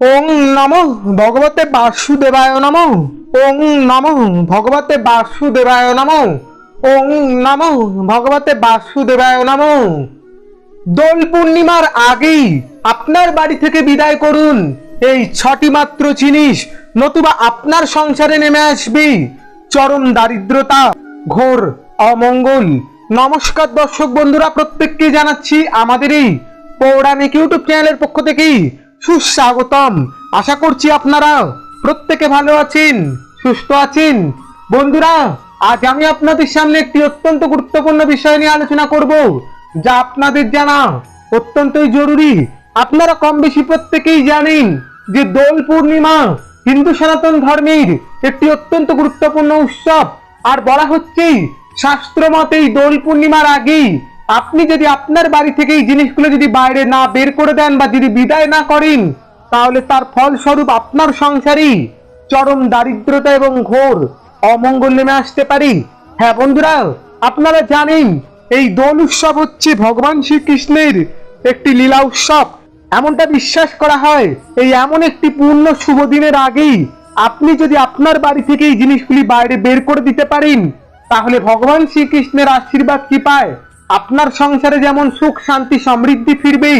ওং নম ভগবতে বাসুদেবায় নম। ওং নম ভগবতে বাসুদেবায় নম। ওং নম ভগবতে বাসুদেবায় নম। দোল পূর্ণিমার আগেই আপনার বাড়ি থেকে বিদায় করুন। এই ছটি মাত্র জিনিস নতুবা আপনার সংসারে নেমে আসবে। চরম দারিদ্রতা, ঘোর অমঙ্গল। নমস্কার দর্শক বন্ধুরা প্রত্যেককে জানাচ্ছি আমাদের এই পৌরাণিক ইউটিউব চ্যানেলের পক্ষ থেকেই সুস্বাগতম। আশা করছি আপনারা প্রত্যেকে ভালো আছেন, সুস্থ আছেন। বন্ধুরা, আজ আমি আপনাদের সামনে একটি অত্যন্ত গুরুত্বপূর্ণ বিষয় নিয়ে আলোচনা করব, যা আপনাদের জানা অত্যন্তই জরুরি। আপনারা কম বেশি প্রত্যেকেই জানেন যে দোল পূর্ণিমা হিন্দু সনাতন ধর্মের একটি অত্যন্ত গুরুত্বপূর্ণ উৎসব। আর বলা হচ্ছে শাস্ত্র মতে এই দোল পূর্ণিমার আগেই আপনি যদি আপনার বাড়ি থেকে এই জিনিসগুলো যদি বাইরে না বের করে দেন বা যদি বিদায় না করেন, তাহলে তার ফলস্বরূপ আপনার সংসারই চরম দারিদ্রতা এবং ঘোর অমঙ্গল নেমে আসতে পারি। হ্যাঁ বন্ধুরা, আপনারা জানেন এই দোল উৎসব হচ্ছে ভগবান শ্রীকৃষ্ণের একটি লীলা উৎসব। এমনটা বিশ্বাস করা হয়, এই এমন একটি পূর্ণ শুভ দিনের আগেই আপনি যদি আপনার বাড়ি থেকে এই জিনিসগুলি বাইরে বের করে দিতে পারেন, তাহলে ভগবান শ্রীকৃষ্ণের আশীর্বাদ কি পায়? আপনার সংসারে যেমন সুখ, শান্তি, সমৃদ্ধি ফিরবে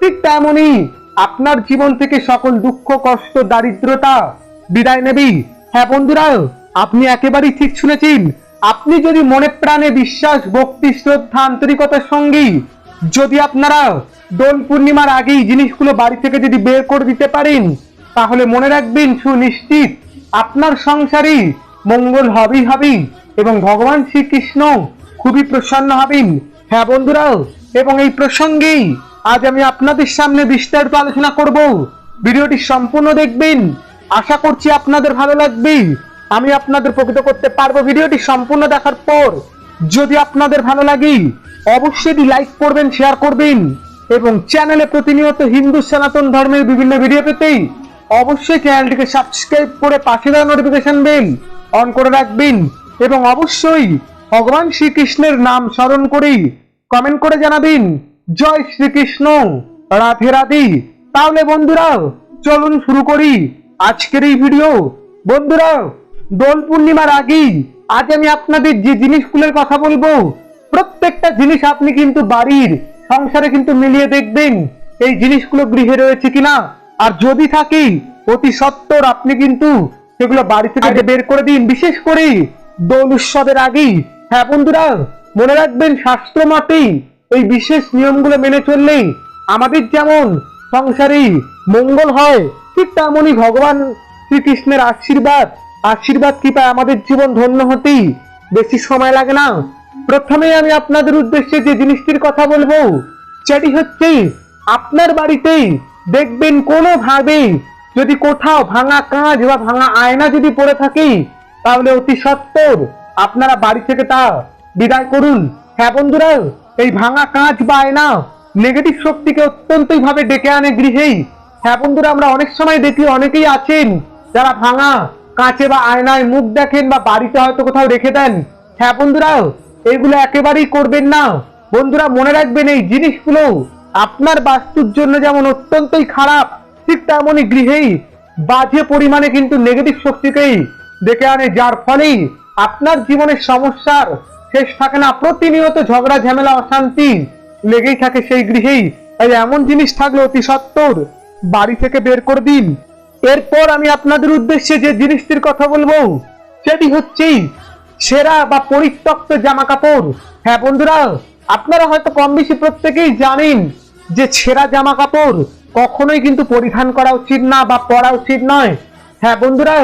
ঠিক তেমনই আপনার জীবন থেকে সকল দুঃখ, কষ্ট, দারিদ্রতা বিদায় নেবে হ্যাঁ বন্ধুরা, আপনি একেবারেই ঠিক শুনেছেন। আপনি যদি মনে প্রাণে বিশ্বাস, ভক্তি, শ্রদ্ধা, আন্তরিকতার সঙ্গেই যদি আপনারা দোল পূর্ণিমার আগেই জিনিসগুলো বাড়ি থেকে যদি বের করে দিতে পারেন, তাহলে মনে রাখবেন সুনিশ্চিত আপনার সংসারে মঙ্গল হবেই হবেই এবং ভগবান শ্রীকৃষ্ণ খুবই প্রসন্ন হবেন। হ্যাঁ বন্ধুরা, এবং এই প্রসঙ্গেই আজ আমি আপনাদের সামনে বিস্তারিত আলোচনা করব। ভিডিওটি সম্পূর্ণ দেখবেন। আশা করছি আপনাদের ভালো লাগবে। আমি আপনাদের প্রকৃত করতে পারব ভিডিওটি সম্পূর্ণ দেখার পর। যদি আপনাদের ভালো লাগে, অবশ্যই লাইক করবেন, শেয়ার করবেন, এবং চ্যানেলে প্রতিনিয়ত হিন্দু সনাতন ধর্মের বিভিন্ন ভিডিও পেতেই অবশ্যই চ্যানেলটিকে সাবস্ক্রাইব করে পাশে দেওয়া নোটিফিকেশন বেল অন করে রাখবেন, এবং অবশ্যই ভগবান শ্রীকৃষ্ণের নাম স্মরণ করেই কমেন্ট করে জানাবেন জয় শ্রীকৃষ্ণ রাধে রাধে। তাহলে বন্ধুরা চলুন শুরু করি আজকের এই ভিডিও বন্ধুরা দোল পূর্ণিমার আগেই আজ আমি আপনাদের যে জিনিসগুলোর কথা বলব প্রত্যেকটা জিনিস আপনি কিন্তু বাড়ির সংসারে কিন্তু মিলিয়ে দেখবেন এই জিনিসগুলো গৃহে রয়েছে কিনা। আর যদি থাকে অতি সত্বর আপনি কিন্তু সেগুলো বাড়ি থেকে বের করে দিন। বিশেষ করে দোল উৎসবের আগেই হ্যাঁ বন্ধুরা, মনে রাখবেন শাস্ত্র মতেই এই বিশেষ নিয়মগুলো মেনে চললেই আমাদের যেমন সংসারে মঙ্গল হয়, ঠিক তেমনই ভগবান শ্রীকৃষ্ণের আশীর্বাদ আশীর্বাদ কৃপায় আমাদের জীবন ধন্য হতেই বেশি সময় লাগে না। প্রথমে আমি আপনাদের উদ্দেশ্যে যে জিনিসটির কথা বলব, সেটি হচ্ছে আপনার বাড়িতেই দেখবেন কোনোভাবে যদি কোথাও ভাঙা কাঁচ বা ভাঙা আয়না যদি পড়ে থাকে, তাহলে অতি সত্বর আপনারা বাড়ি থেকে তা বিদায় করুন। হ্যাঁ বন্ধুরা, এই ভাঙা কাঁচ বা আয়না নেগেটিভ শক্তিকে অত্যন্তই ভাবে ডেকে আনে গৃহেই। হ্যাঁ বন্ধুরা, আমরা অনেক সময় দেখি অনেকেই আছেন যারা ভাঙা কাঁচে বা আয়নায় মুখ দেখেন বা বাড়িতে হয়তো কোথাও রেখে দেন। হ্যাঁ বন্ধুরা, এগুলো একেবারেই করবেন না। বন্ধুরা, মনে রাখবেন এই জিনিসগুলো আপনার বাস্তুর জন্য যেমন অত্যন্তই খারাপ, ঠিক তেমনই গৃহেই বাজে পরিমাণে কিন্তু নেগেটিভ শক্তিকেই ডেকে আনে, যার ফলেই আপনার জীবনের সমস্যার শেষ থাকে না, প্রতিনিয়ত ঝগড়া, ঝামেলা, অশান্তি লেগেই থাকে সেই গৃহেই। তাই এমন জিনিস থাকলে অতি সত্বর বাড়ি থেকে বের করে দিন। এরপর আমি আপনাদের উদ্দেশ্যে যে জিনিসটির কথা বলব, সেটি হচ্ছে সেরা বা পরিত্যক্ত জামা কাপড় হ্যাঁ বন্ধুরা, আপনারা হয়তো কম বেশি প্রত্যেকেই জানেন যে ছেঁড়া জামা কাপড় কখনোই কিন্তু পরিধান করা উচিত না বা পরা উচিত নয়। হ্যাঁ বন্ধুরা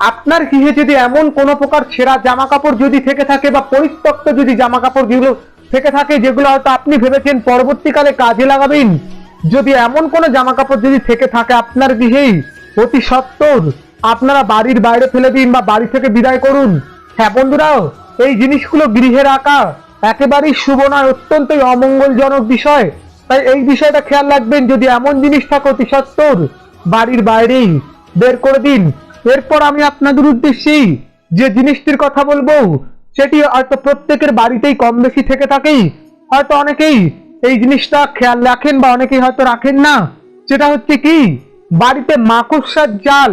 আপনার গৃহে যদি এমন কোনো প্রকার ছেঁড়া জামা কাপড় যদি থেকে থাকে বা পরিত্যক্ত যদি জামা কাপড় যেগুলো থেকে থাকে যেগুলো হয়তো আপনি ভেবেছেন পরবর্তীকালে কাজে লাগাবেন, যদি এমন কোনো জামা কাপড় যদি থেকে থাকে আপনার গৃহেই, অতি সত্তর আপনারা বাড়ির বাইরে ফেলে দিন বা বাড়ি থেকে বিদায় করুন। হ্যাঁ বন্ধুরাও এই জিনিসগুলো গৃহে রাখা একেবারেই শুভ নয়, অত্যন্তই অমঙ্গলজনক বিষয়। তাই এই বিষয়টা খেয়াল রাখবেন, যদি এমন জিনিস থাকে অতি সত্তর, বাড়ির বাইরেই বের করে দিন। এরপর আমি আপনাদের উদ্দেশ্যেই যে জিনিসটির কথা বলব সেটি হয়তো প্রত্যেকের বাড়িতেই কম বেশি থেকে থাকেই। হয়তো অনেকেই এই জিনিসটা খেয়াল রাখেন বা অনেকেই হয়তো রাখেন না। সেটা হচ্ছে কি, বাড়িতে মাকড়সার জাল,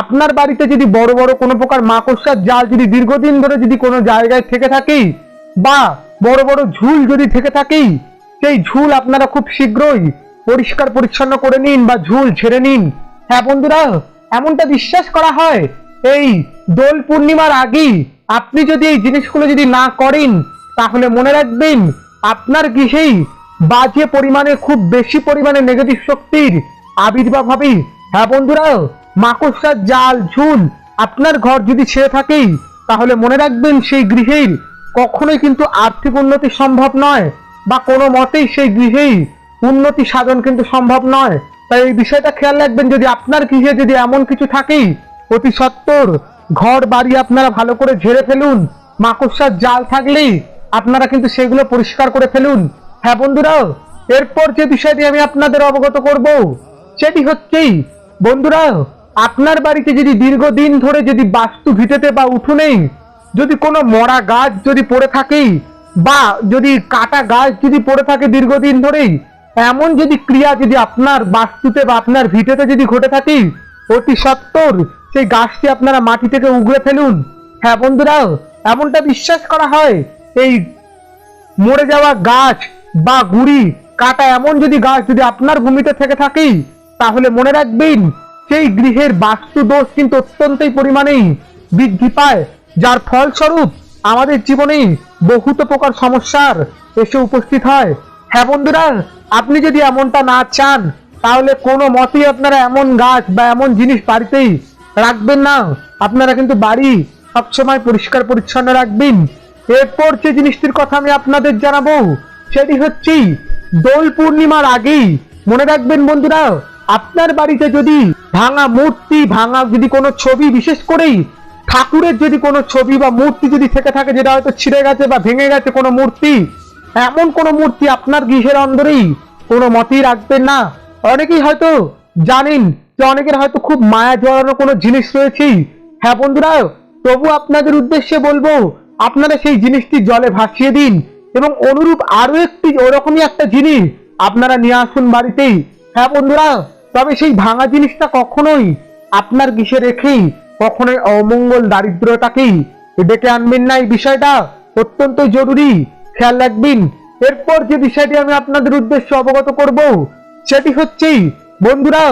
আপনার বাড়িতে যদি বড় বড় কোনো প্রকার মাকড়সার জাল যদি দীর্ঘদিন ধরে যদি কোনো জায়গায় থেকে থাকে বা বড় বড় ঝুল যদি থেকে থাকে সেই ঝুল আপনারা খুব শীঘ্রই পরিষ্কার পরিচ্ছন্ন করে নিন বা ঝুল ছেড়ে নিন। হ্যাঁ বন্ধুরা এমনটা বিশ্বাস করা হয়? এই দোল পূর্ণিমার আগেই আপনি যদি এই জিনিসগুলো যদি না করেন, তাহলে মনে রাখবেন আপনার গৃহেই বাজে পরিমাণে, খুব বেশি পরিমাণে নেগেটিভ শক্তির আবির্ভাব হবে। হ্যাঁ বন্ধুরা, মাকড়সার জাল, ঝুল আপনার ঘর যদি ছেড়ে থাকে, তাহলে মনে রাখবেন সেই গৃহের কখনোই কিন্তু আর্থিক উন্নতি সম্ভব নয়, বা কোনো মতেই সেই গৃহেই উন্নতি সাধন কিন্তু সম্ভব নয়। তাই এই বিষয়টা খেয়াল রাখবেন, যদি আপনার গৃহে যদি এমন কিছু থাকে অতি সত্বর ঘর বাড়ি আপনারা ভালো করে ঝেড়ে ফেলুন, মাকড়সার জাল থাকলেই আপনারা কিন্তু সেগুলো পরিষ্কার করে ফেলুন। হ্যাঁ বন্ধুরা, এরপর যে বিষয়টি আমি আপনাদের অবগত করব, সেটি হচ্ছেই, বন্ধুরা, আপনার বাড়িতে যদি দীর্ঘদিন ধরে যদি বাস্তু ভিটেতে বা উঠোনেই যদি কোনো মরা গাছ যদি পড়ে থাকে বা যদি কাটা গাছ যদি পড়ে থাকে দীর্ঘদিন ধরেই এমন যদি ক্রিয়া যদি আপনার বাস্তুতে বা আপনার ভিটেতে যদি ঘটে থাকে, অতি সত্বর সেই গাছটি আপনারা মাটি থেকে উগড়ে ফেলুন। হ্যাঁ বন্ধুরা, এমনটা বিশ্বাস করা হয়, এই মরে যাওয়া গাছ বা গুড়ি, কাটা এমন যদি গাছ যদি আপনার ভূমিতে থেকে থাকে, তাহলে মনে রাখবেন, সেই গৃহের বাস্তু দোষ কিন্তু অত্যন্তই পরিমাণেই বৃদ্ধি পায়, যার ফলস্বরূপ আমাদের জীবনে বহুত প্রকার সমস্যার এসে উপস্থিত হয়। হ্যাঁ বন্ধুরা, আপনি যদি এমনটা না চান, তাহলে কোনো মতেই আপনারা এমন গাছ বা এমন জিনিস বাড়িতেই রাখবেন না। আপনারা কিন্তু বাড়ি সবসময় পরিষ্কার পরিচ্ছন্ন রাখবেন। এরপর যে জিনিসটির কথা আমি আপনাদের জানাব, সেটি হচ্ছে দোল পূর্ণিমার আগেই। মনে রাখবেন বন্ধুরা, আপনার বাড়িতে যদি ভাঙা মূর্তি, ভাঙা যদি কোনো ছবি, বিশেষ করেই ঠাকুরের যদি কোনো ছবি বা মূর্তি যদি থেকে থাকে, যেটা হয়তো ছিঁড়ে গেছে বা ভেঙে গেছে কোনো মূর্তি এমন কোনো মূর্তি আপনার গৃহের অন্দরেই কোনো মতেই রাখবেন না। অনেকেই হয়তো জানেন যে অনেকের হয়তো খুব মায়া জড়ানো কোনো জিনিস রয়েছে। হ্যাঁ বন্ধুরা, তবু আপনাদের উদ্দেশ্যে বলব, আপনারা সেই জিনিসটি জলে ভাসিয়ে দিন এবং অনুরূপ আরও একটি ওরকমই একটা জিনিস আপনারা নিয়ে আসুন বাড়িতেই। হ্যাঁ বন্ধুরা, তবে সেই ভাঙা জিনিসটা কখনোই আপনার গিসে রেখেই, কখনোই অমঙ্গল দারিদ্রতাকেই ডেকে আনবেন না। এই বিষয়টা অত্যন্ত জরুরি। খেয়াল রাখবেন। এরপর যে বিষয়টি আমি আপনাদের উদ্দেশ্যে অবগত করব, সেটি হচ্ছেই, বন্ধুরা,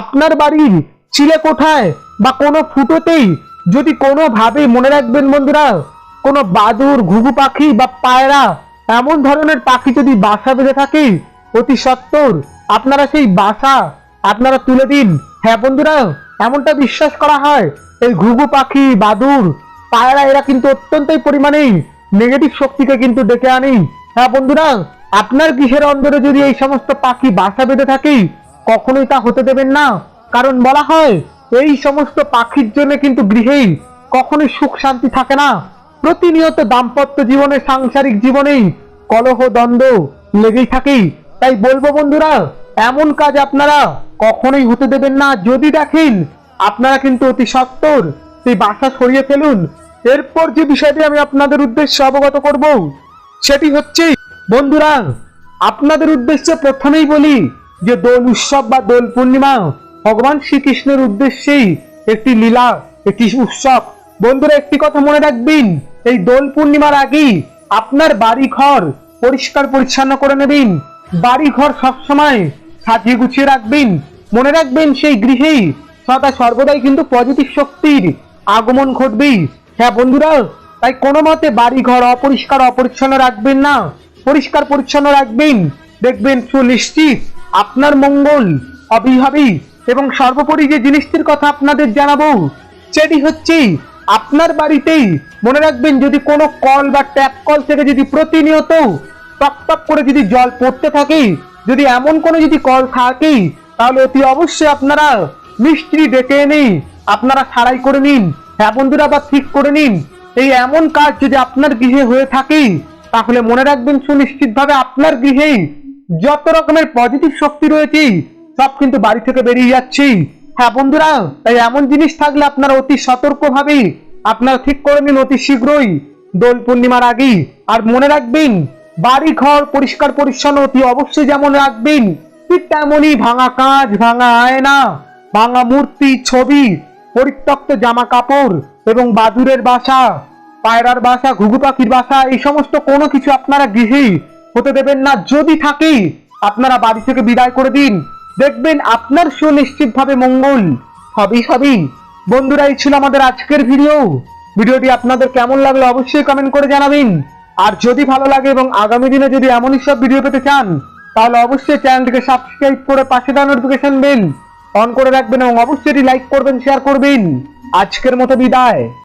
আপনার বাড়ির চিলে কোঠায় বা কোনো ফুটোতেই যদি কোনোভাবে মনে রাখবেন বন্ধুরা, কোনো বাদুর, ঘুঘু পাখি বা পায়রা, এমন ধরনের পাখি যদি বাসা বেঁধে থাকে, অতি সত্বর আপনারা সেই বাসা আপনারা তুলে দিন। হ্যাঁ বন্ধুরা, এমনটা বিশ্বাস করা হয়, এই ঘুঘু পাখি, বাদুর, পায়রা এরা কিন্তু অত্যন্তই পরিমাণে নেগেটিভ শক্তিকে কিন্তু ডেকে আনি। হ্যাঁ বন্ধুরা, আপনার গৃহের অন্দরে যদি এই সমস্ত পাখি বাসা বেঁধে থাকে, কখনোই তা হতে দেবেন না। কারণ বলা হয়, এই সমস্ত পাখির জন্য কিন্তু গৃহেই কখনোই সুখ শান্তি থাকে না। প্রতিনিয়ত দাম্পত্য জীবনে, সাংসারিক জীবনেই কলহ, দ্বন্দ্ব লেগেই থাকে। তাই বলব বন্ধুরা, এমন কাজ আপনারা কখনোই হতে দেবেন না। যদি দেখেন আপনারা কিন্তু অতি সত্তর সেই বাসা সরিয়ে ফেলুন এরপর যে বিষয়টি আমি আপনাদের উদ্দেশ্যে অবগত করব, সেটি হচ্ছে, বন্ধুরা, আপনাদের উদ্দেশ্যে প্রথমেই বলি যে দোল উৎসব বা দোল পূর্ণিমা ভগবান শ্রীকৃষ্ণের উদ্দেশ্যেই একটি লীলা, একটি উৎসব। বন্ধুরা, একটি কথা মনে রাখবেন, এই দোল পূর্ণিমার আগেই আপনার বাড়ি ঘর পরিষ্কার পরিচ্ছন্ন করে নেবেন। বাড়ি ঘর সবসময় সাজিয়ে গুছিয়ে রাখবেন। মনে রাখবেন, সেই গৃহেই সদা সর্বদাই কিন্তু পজিটিভ শক্তির আগমন ঘটবেই। হ্যাঁ বন্ধুরা, তাই কোনো মতে বাড়ি ঘর অপরিষ্কার অপরিচ্ছন্ন রাখবেন না। পরিষ্কার পরিচ্ছন্ন রাখবেন। দেখবেন সুনিশ্চিত আপনার মঙ্গল অবিহাবি এবং সর্বোপরি যে জিনিসটির কথা আপনাদের জানাব, সেটি হচ্ছে আপনার বাড়িতেই মনে রাখবেন যদি কোনো কল বা ট্যাপ কল থেকে যদি প্রতিনিয়ত টপ করে যদি জল পড়তে থাকে, যদি এমন কোনো যদি কল থাকে, তাহলে অতি অবশ্যই আপনারা মিস্ত্রি ডেকে এনে আপনারা সারাই করে নিন। হ্যাঁ বন্ধুরা আবার ঠিক করে নিন। এই এমন কাজ যদি আপনার গৃহে হয়ে থাকে, তাহলে মনে রাখবেন সুনিশ্চিতভাবে আপনার গৃহেই যত রকমের পজিটিভ শক্তি রয়েছে, সব কিন্তু বাড়ি থেকে বেরিয়ে যাচ্ছে। হ্যাঁ বন্ধুরা, তাই এমন জিনিস থাকলে আপনারা অতি সতর্কভাবে আপনারা ঠিক করে নিন অতি শীঘ্রই দোল পূর্ণিমার আগেই। আর মনে রাখবেন বাড়ি ঘর পরিষ্কার পরিচ্ছন্ন অতি অবশ্যই যেমন রাখবেন, ঠিক তেমনই ভাঙা কাজ ভাঙা আয়না, ভাঙা মূর্তি, ছবি পরিত্যক্ত জামা কাপড় এবং বাদুরের বাসা, পায়রার বাসা, ঘুঘু পাখির বাসা, এই সমস্ত কোনো কিছু আপনারা গৃহে হতে দেবেন না। যদি থাকে, আপনারা বাড়ি থেকে বিদায় করে দিন। দেখবেন আপনার সুনিশ্চিতভাবে মঙ্গল। হবেই হবেই বন্ধুরা, এই ছিল আমাদের আজকের ভিডিও ভিডিওটি আপনাদের কেমন লাগল অবশ্যই কমেন্ট করে জানাবেন। আর যদি ভালো লাগে এবং আগামী দিনে যদি এমনই সব ভিডিও পেতে চান, তাহলে অবশ্যই চ্যানেলটিকে সাবস্ক্রাইব করে পাশে দেওয়া নোটিফিকেশন বেল অন করে রাখবেন এবং অবশ্যই লাইক করবেন শেয়ার করবেন। আজকের মতো বিদায়।